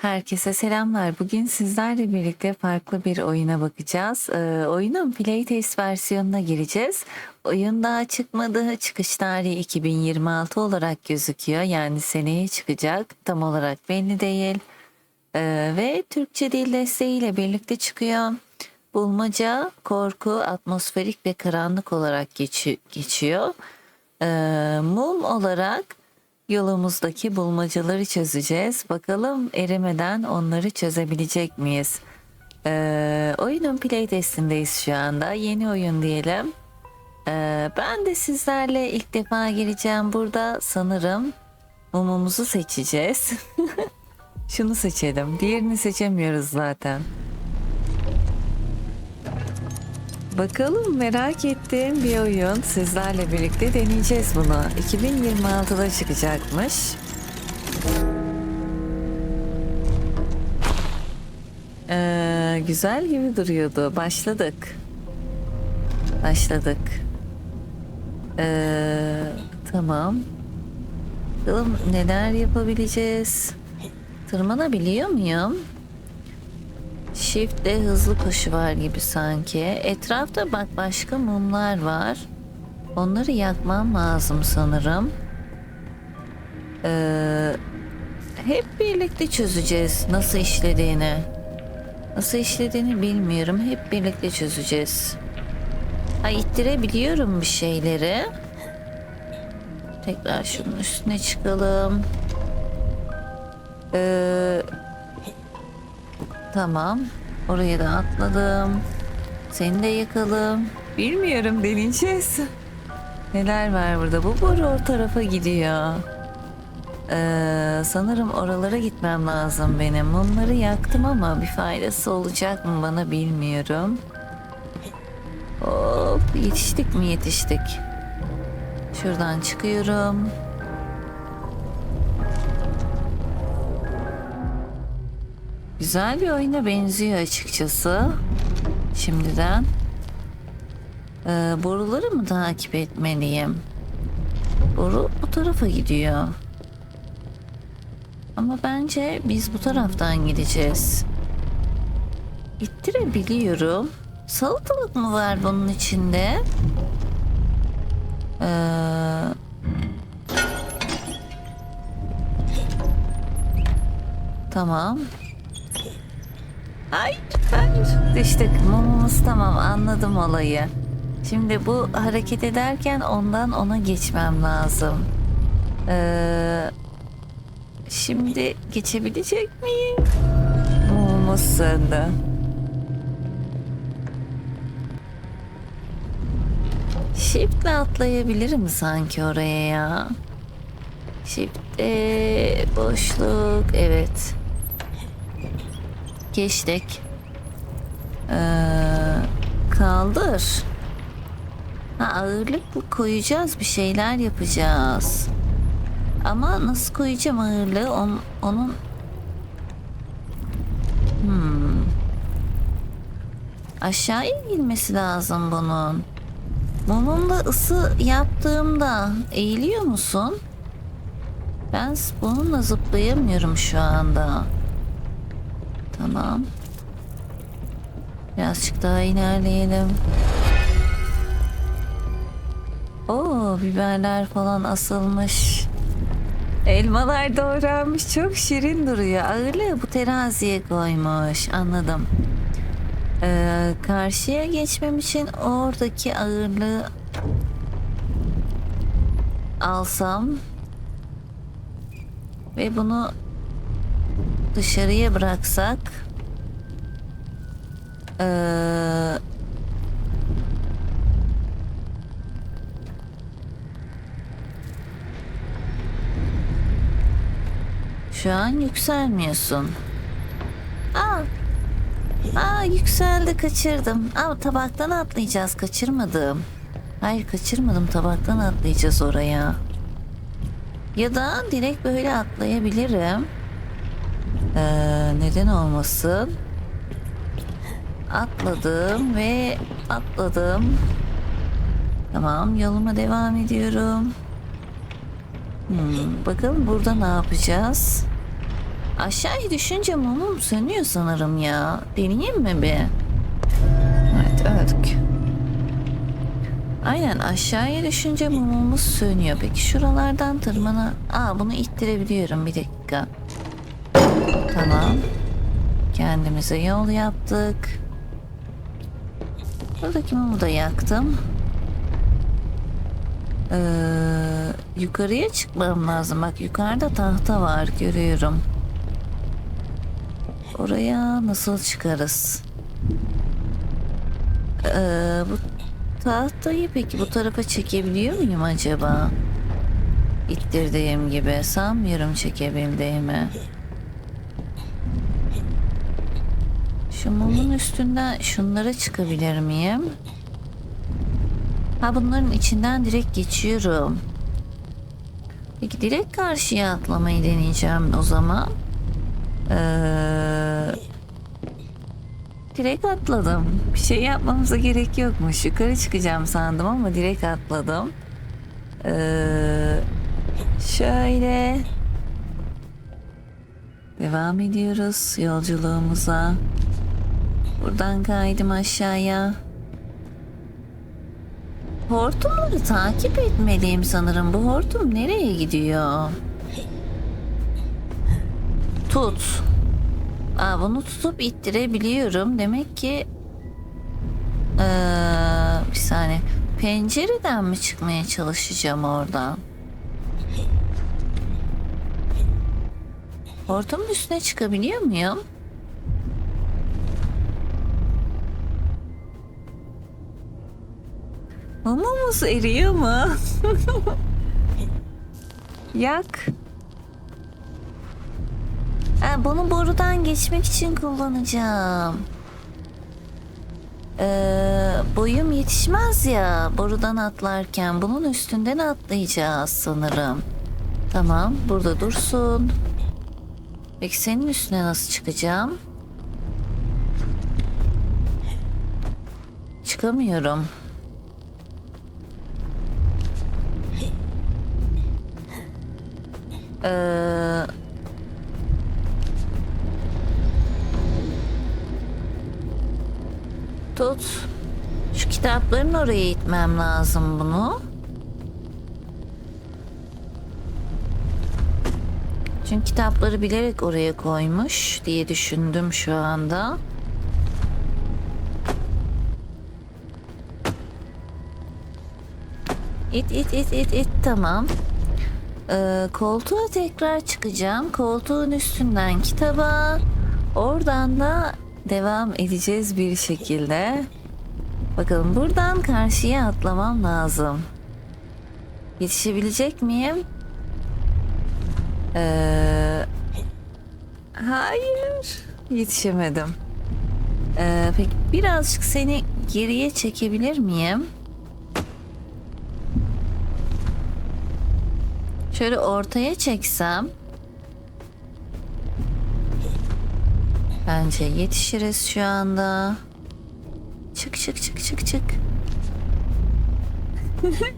Herkese selamlar. Bugün sizlerle birlikte farklı bir oyuna bakacağız. Ee, oyunun playtest versiyonuna gireceğiz. Oyun daha çıkmadı. Çıkış tarihi 2026 olarak gözüküyor. Yani seneye çıkacak. Tam olarak belli değil. Ee, ve Türkçe dil desteğiyle birlikte çıkıyor. Bulmaca, korku, atmosferik ve karanlık olarak geçi- geçiyor. Ee, mum olarak yolumuzdaki bulmacaları çözeceğiz. Bakalım erimeden onları çözebilecek miyiz? Ee, oyunun playtestindeyiz şu anda. Yeni oyun diyelim. Ee, ben de sizlerle ilk defa gireceğim burada. Sanırım mumumuzu seçeceğiz. Şunu seçelim. Diğerini seçemiyoruz zaten. Bakalım merak ettiğim bir oyun. Sizlerle birlikte deneyeceğiz bunu. 2026'da çıkacakmış. Ee, güzel gibi duruyordu. Başladık. Başladık. Ee, tamam. Bakalım neler yapabileceğiz. Tırmanabiliyor muyum? Shift'te hızlı koşu var gibi sanki. Etrafta bak başka mumlar var. Onları yakmam lazım sanırım. Ee, hep birlikte çözeceğiz nasıl işlediğini. Nasıl işlediğini bilmiyorum. Hep birlikte çözeceğiz. Ha ittirebiliyorum bir şeyleri. Tekrar şunun üstüne çıkalım. Ee, Tamam. Oraya da atladım. Seni de yakalım. Bilmiyorum deneyeceğiz. Neler var burada? Bu boru o tarafa gidiyor. Ee, sanırım oralara gitmem lazım benim. Mumları yaktım ama bir faydası olacak mı bana bilmiyorum. Hop yetiştik mi yetiştik. Şuradan çıkıyorum. Güzel bir oyuna benziyor açıkçası. Şimdiden. Ee, boruları mı takip etmeliyim? Boru bu tarafa gidiyor. Ama bence biz bu taraftan gideceğiz. İttirebiliyorum. Salatalık mı var bunun içinde? Ee, tamam. Ay, hayır. Düştük. Mumumuz tamam anladım olayı. Şimdi bu hareket ederken ondan ona geçmem lazım. Ee, şimdi geçebilecek miyim? Mumumuz söndü. Shift'le atlayabilirim sanki oraya ya. Shift'e boşluk evet. Geçtik. Ee, kaldır. Ha, ağırlık koyacağız bir şeyler yapacağız. Ama nasıl koyacağım ağırlığı on, onun hmm. aşağıya girmesi lazım bunun. Mumumla ısı yaptığımda eğiliyor musun? Ben bununla zıplayamıyorum şu anda. Tamam. Birazcık daha ilerleyelim. Oo, biberler falan asılmış. Elmalar doğranmış. Çok şirin duruyor. Ağırlığı bu teraziye koymuş. Anladım. Ee, karşıya geçmem için oradaki ağırlığı alsam ve bunu dışarıya bıraksak ee, şu an yükselmiyorsun. Aa, aa yükseldi kaçırdım. Ama tabaktan atlayacağız kaçırmadım. Hayır kaçırmadım tabaktan atlayacağız oraya. Ya da direkt böyle atlayabilirim. Ee, neden olmasın? Atladım ve atladım. Tamam yoluma devam ediyorum. Hmm, bakalım burada ne yapacağız? Aşağıya düşünce mumum sönüyor sanırım ya. Deneyeyim mi bir? Evet öldük. Aynen aşağıya düşünce mumumuz sönüyor. Peki şuralardan tırmana... Aa bunu ittirebiliyorum bir dakika. Tamam. Kendimize yol yaptık. Buradaki mumu da yaktım. Ee, yukarıya çıkmam lazım. Bak yukarıda tahta var görüyorum. Oraya nasıl çıkarız? Ee, bu tahtayı peki bu tarafa çekebiliyor muyum acaba? İttirdiğim gibi sanmıyorum çekebildiğimi. Şu mumun üstünden şunlara çıkabilir miyim? Ha bunların içinden direkt geçiyorum. Peki direkt karşıya atlamayı deneyeceğim o zaman. Ee, direkt atladım. Bir şey yapmamıza gerek yokmuş. Yukarı çıkacağım sandım ama direkt atladım. Ee, şöyle devam ediyoruz yolculuğumuza. Buradan kaydım aşağıya. Hortumları takip etmeliyim sanırım. Bu hortum nereye gidiyor? Tut. Aa, bunu tutup ittirebiliyorum. Demek ki ee, bir saniye. Pencereden mi çıkmaya çalışacağım oradan? Hortumun üstüne çıkabiliyor muyum? Mumumuz eriyor mu? Yak. Ha, bunu borudan geçmek için kullanacağım. Ee, boyum yetişmez ya borudan atlarken. Bunun üstünden atlayacağız sanırım. Tamam burada dursun. Peki senin üstüne nasıl çıkacağım? Çıkamıyorum. Ee, tut. Şu kitapların oraya itmem lazım bunu. Çünkü kitapları bilerek oraya koymuş diye düşündüm şu anda. İt it it it it tamam. Ee, koltuğa tekrar çıkacağım. Koltuğun üstünden kitaba. Oradan da devam edeceğiz bir şekilde. Bakalım buradan karşıya atlamam lazım. Yetişebilecek miyim? Ee, hayır. Yetişemedim. Ee, peki birazcık seni geriye çekebilir miyim? Şöyle ortaya çeksem. Bence yetişiriz şu anda. Çık çık çık çık çık.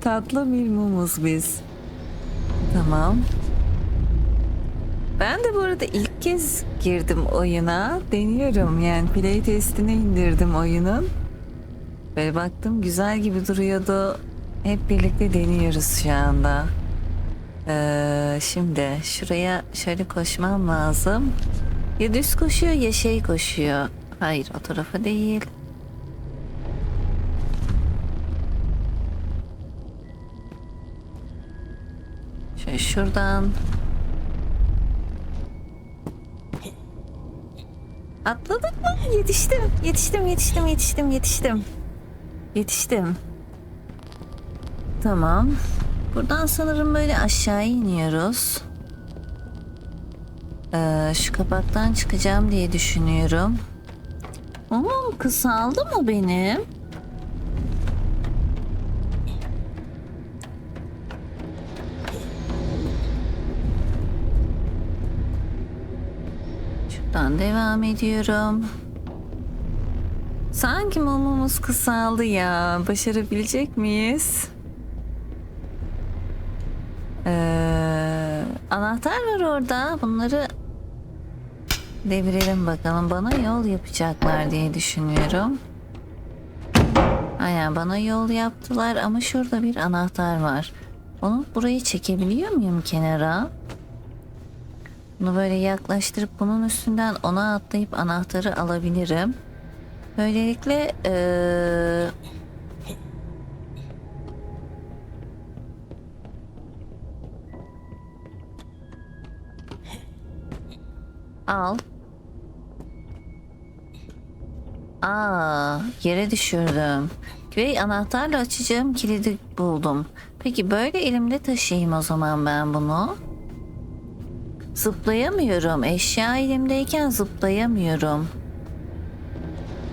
Tatlı bir mumuz biz. Tamam. Ben de bu arada ilk kez girdim oyuna. Deniyorum yani play testine indirdim oyunun. Böyle baktım güzel gibi duruyordu. Hep birlikte deniyoruz şu anda. Ee, şimdi şuraya şöyle koşmam lazım. Ya düz koşuyor ya şey koşuyor. Hayır o tarafa değil. Şöyle şuradan. Atladık mı? Yetiştim. Yetiştim, yetiştim, yetiştim, yetiştim. Yetiştim. Tamam. Buradan sanırım böyle aşağı iniyoruz. Ee, şu kapaktan çıkacağım diye düşünüyorum. Umum kısaldı mı benim? Şuradan devam ediyorum. Sanki mumumuz kısaldı ya. Başarabilecek miyiz? Ee, anahtar var orada. Bunları Devirelim bakalım. Bana yol yapacaklar diye düşünüyorum. Aynen bana yol yaptılar ama şurada bir anahtar var. Onu burayı çekebiliyor muyum kenara? Bunu böyle yaklaştırıp bunun üstünden ona atlayıp anahtarı alabilirim. Böylelikle eee al. Aa, yere düşürdüm. Ve anahtarla açacağım kilidi buldum. Peki böyle elimde taşıyayım o zaman ben bunu. Zıplayamıyorum. Eşya elimdeyken zıplayamıyorum.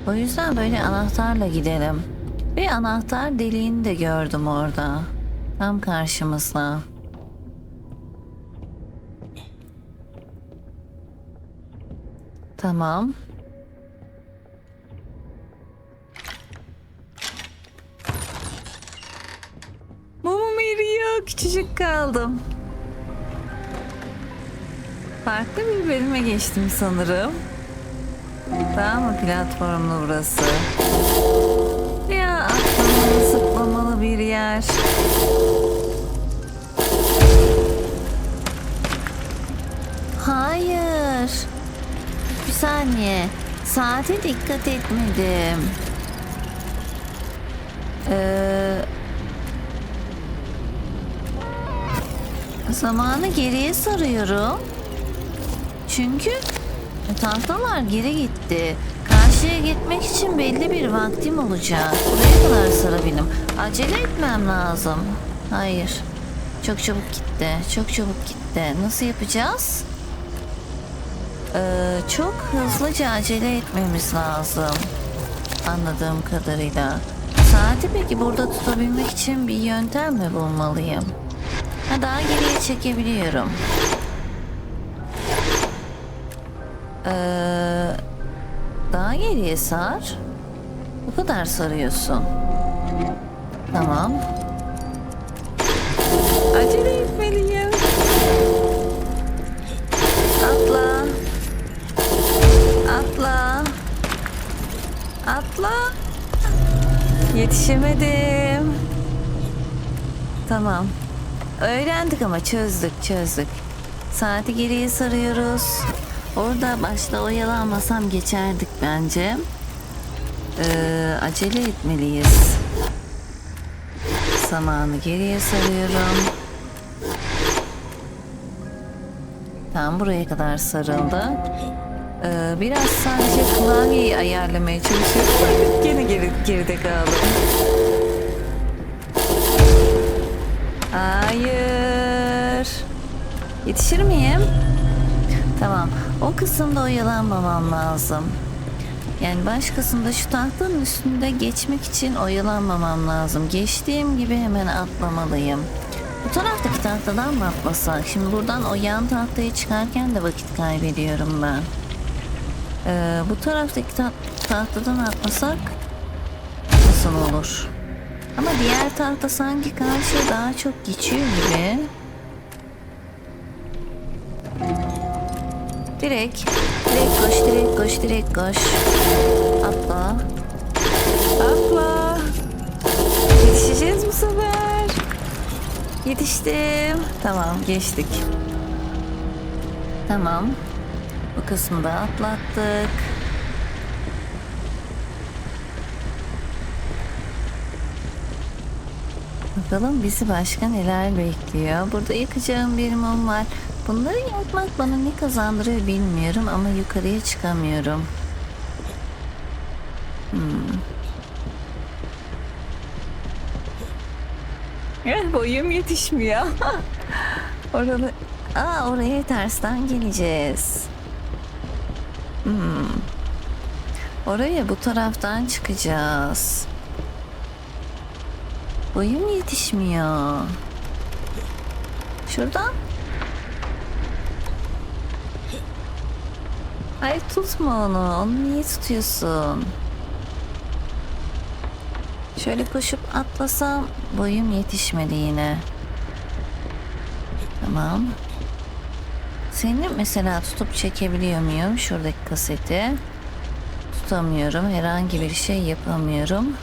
O yüzden böyle anahtarla gidelim. Ve anahtar deliğini de gördüm orada. Tam karşımızda. Tamam. Mumum eriyor. Küçücük kaldım. Farklı bir bölüme geçtim sanırım. Daha mı platformlu burası? Ya atlamalı zıplamalı bir yer. Hayır. Saniye. Saate dikkat etmedim. Ee, zamanı geriye sarıyorum. Çünkü tahtalar geri gitti. Karşıya gitmek için belli bir vaktim olacak. Buraya kadar sarabilirim. Acele etmem lazım. Hayır. Çok çabuk gitti. Çok çabuk gitti. Nasıl yapacağız? Ee, çok hızlıca acele etmemiz lazım. Anladığım kadarıyla. Saati peki burada tutabilmek için bir yöntem mi bulmalıyım? Ha, daha geriye çekebiliyorum. Ee, daha geriye sar. Bu kadar sarıyorsun. Tamam. Acele Atla. Yetişemedim. Tamam. Öğrendik ama çözdük çözdük. Saati geriye sarıyoruz. Orada başta oyalanmasam geçerdik bence. Ee, acele etmeliyiz. Zamanı geriye sarıyorum. Tam buraya kadar sarıldı. Ee, biraz sadece klavyeyi ayarlamaya çalışıyorum. Gene geri, geride kaldım. Hayır. Yetişir miyim? Tamam. O kısımda oyalanmamam lazım. Yani baş kısımda şu tahtanın üstünde geçmek için oyalanmamam lazım. Geçtiğim gibi hemen atlamalıyım. Bu taraftaki tahtadan mı atlasak? Şimdi buradan o yan tahtaya çıkarken de vakit kaybediyorum ben. Ee, bu taraftaki ta- tahtadan atlasak nasıl olur? Ama diğer tahta sanki karşıya daha çok geçiyor gibi. Direkt, direkt koş, direkt koş, direkt koş. Atla. Atla. Yetişeceğiz bu sefer. Yetiştim. Tamam, geçtik. Tamam. Bu kısmı da atlattık. Bakalım bizi başka neler bekliyor. Burada yakacağım bir mum var. Bunları yakmak bana ne kazandırıyor bilmiyorum ama yukarıya çıkamıyorum. Hmm. boyum yetişmiyor. Orada, aa oraya tersten geleceğiz. Hmm. Oraya bu taraftan çıkacağız. Boyum yetişmiyor. Şuradan. Hayır tutma onu. Onu niye tutuyorsun? Şöyle koşup atlasam boyum yetişmedi yine. Tamam. Seni mesela tutup çekebiliyor muyum? Şuradaki kaseti. Tutamıyorum. Herhangi bir şey yapamıyorum.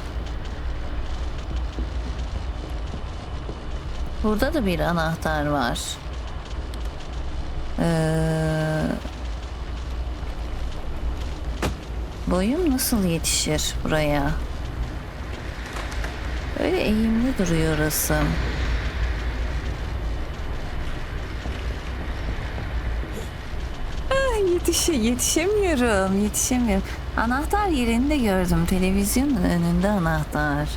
Burada da bir anahtar var. Ee, boyum nasıl yetişir buraya? Öyle eğimli duruyor orası. Yetişe, yetişemiyorum, yetişemiyorum. Anahtar yerinde gördüm. Televizyonun önünde anahtar.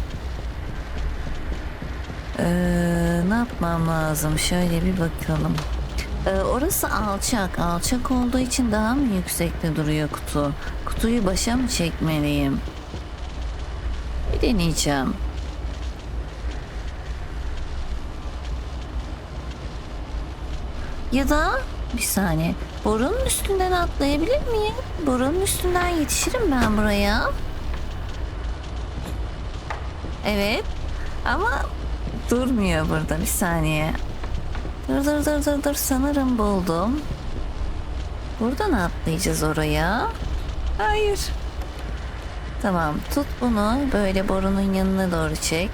Ee, ne yapmam lazım? Şöyle bir bakalım. Ee, orası alçak. Alçak olduğu için daha mı yüksekte duruyor kutu? Kutuyu başa mı çekmeliyim? Bir deneyeceğim. Ya da bir saniye. Borunun üstünden atlayabilir miyim? Borunun üstünden yetişirim ben buraya. Evet. Ama durmuyor burada. Bir saniye. Dur dur dur dur dur. Sanırım buldum. Buradan atlayacağız oraya. Hayır. Tamam. Tut bunu. Böyle borunun yanına doğru çek.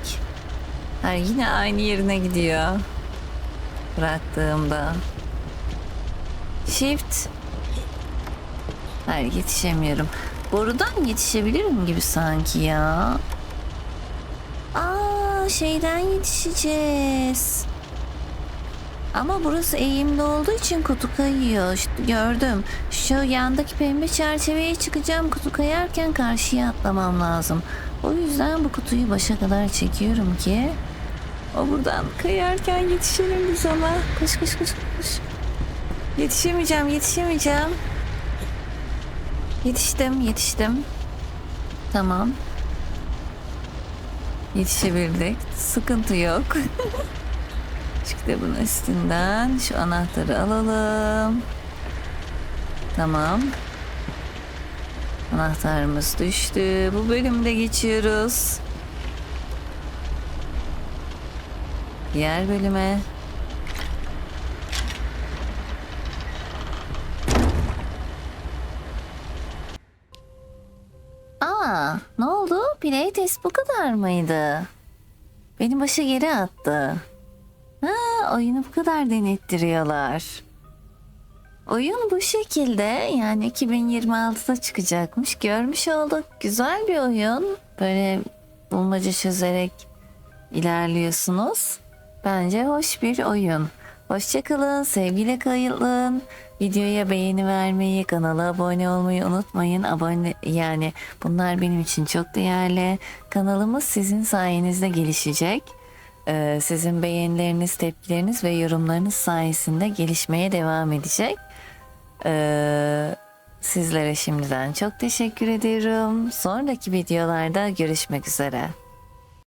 Her yine aynı yerine gidiyor. Bıraktığımda. Shift. Hayır yetişemiyorum. Borudan yetişebilirim gibi sanki ya. Aa şeyden yetişeceğiz. Ama burası eğimli olduğu için kutu kayıyor. İşte gördüm. Şu yandaki pembe çerçeveye çıkacağım. Kutu kayarken karşıya atlamam lazım. O yüzden bu kutuyu başa kadar çekiyorum ki o buradan kayarken yetişelim biz ona. Koş koş koş koş. Yetişemeyeceğim, yetişemeyeceğim. Yetiştim, yetiştim. Tamam. Yetişebildik. Sıkıntı yok. şu kitabın üstünden şu anahtarı alalım. Tamam. Anahtarımız düştü. Bu bölümde geçiyoruz. Diğer bölüme. Playtest bu kadar mıydı? Beni başa geri attı. Ha, oyunu bu kadar denettiriyorlar. Oyun bu şekilde yani 2026'da çıkacakmış. Görmüş olduk. Güzel bir oyun. Böyle bulmaca çözerek ilerliyorsunuz. Bence hoş bir oyun. Hoşçakalın, sevgiyle kalın. Videoya beğeni vermeyi, kanala abone olmayı unutmayın. Abone yani bunlar benim için çok değerli. Kanalımız sizin sayenizde gelişecek. Ee, sizin beğenileriniz, tepkileriniz ve yorumlarınız sayesinde gelişmeye devam edecek. Ee, sizlere şimdiden çok teşekkür ediyorum. Sonraki videolarda görüşmek üzere.